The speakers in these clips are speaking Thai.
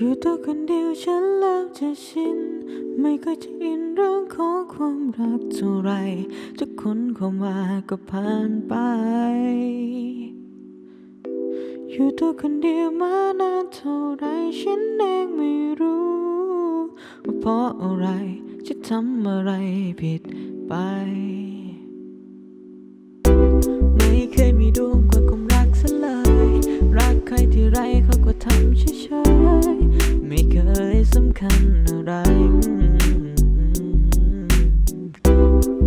อยู่ตัวคนเดียวฉันเริ่มจะชิน ไม่เคยจะอินเรื่องของความรักเท่าไรทุกคนเข้ามาก็ผ่านไป อยู่ตัวคนเดียวมานานเท่าไรฉันเองไม่รู้ว่าเพราะอะไรจะทำอะไรผิดไป คัญอะไร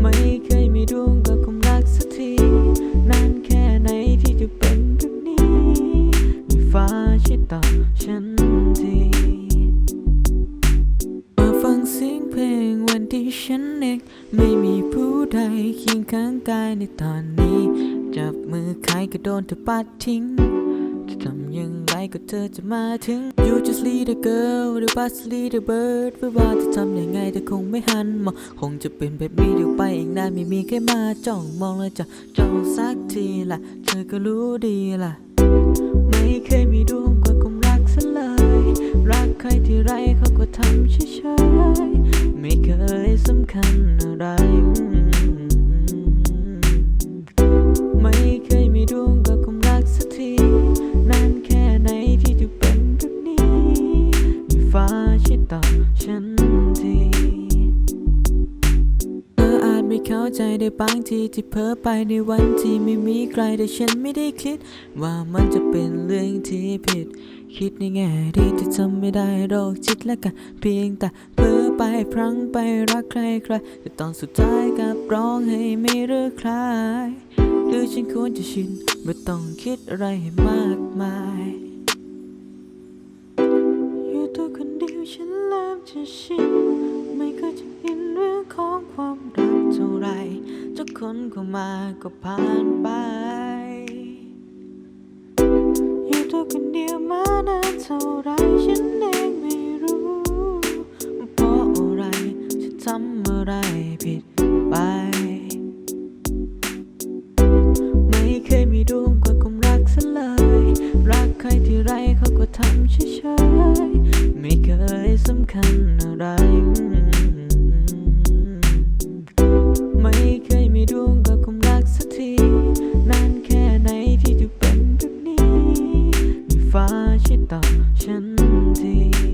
ไม่เคยมีดวงกว่าความรักสักทีนานแค่ไหนที่จะเป็นแบบนี้มีฟ้าช่วยตอบฉันทีมาฟังเสียงเพลงวันที่ฉันเองไม่มีผู้ใดเคียงข้างกายในตอนนี้ จับมือใครก็โดนเธอปัดทิ้งจะทำยัง ก็เธอจะมาถึง You just lead a girl the bus lead a bird ไม่ว่าจะทำยังไงแต่คงไม่หันมองคงจะเป็นแบบนี้เดี๋ยวไปอีกนานไม่มีใครมาจ้องมองเลยจะจ้องสักทีล่ะ เธอก็รู้ดีล่ะ ไม่เคยมีดวงกว่าความรักซะเลย รักใครที่ไรเขาก็ทำเฉยๆไม่เคยสำคัญอะไร ใจได้บางทีที่เพ้อไปในวันที่ไม่มีใครแต่ฉันไม่ได้คิด ว่ามันจะเป็นเรื่องที่ผิด คิดในแง่ดีที่ทำไม่ได้โรคจิตและกันเพียงแต่เพ้อไปพลั้งไปรักใครใครแต่ตอนสุดท้ายกลับร้องให้ไม่เลือกใครหรือฉันควรจะชินไม่ต้องคิดอะไรให้มากมายอยู่ตัวคนเดียวฉันเริ่มจะชินไม่เคยจะอินเรื่องของความรักเท่าไร คนเข้ามาก็ผ่านไป อยู่ตัวคนเดียวมานานเท่าไรฉันเองไม่รู้ว่าเพราะอะไรฉันทำอะไรผิดไป ไม่เคยมีดวงกว่าความรักซะเลย รักใครที่ไรเขาก็ทำเฉยๆ ไม่เคยสำคัญอะไร ฟ้าช่วต่อฉันที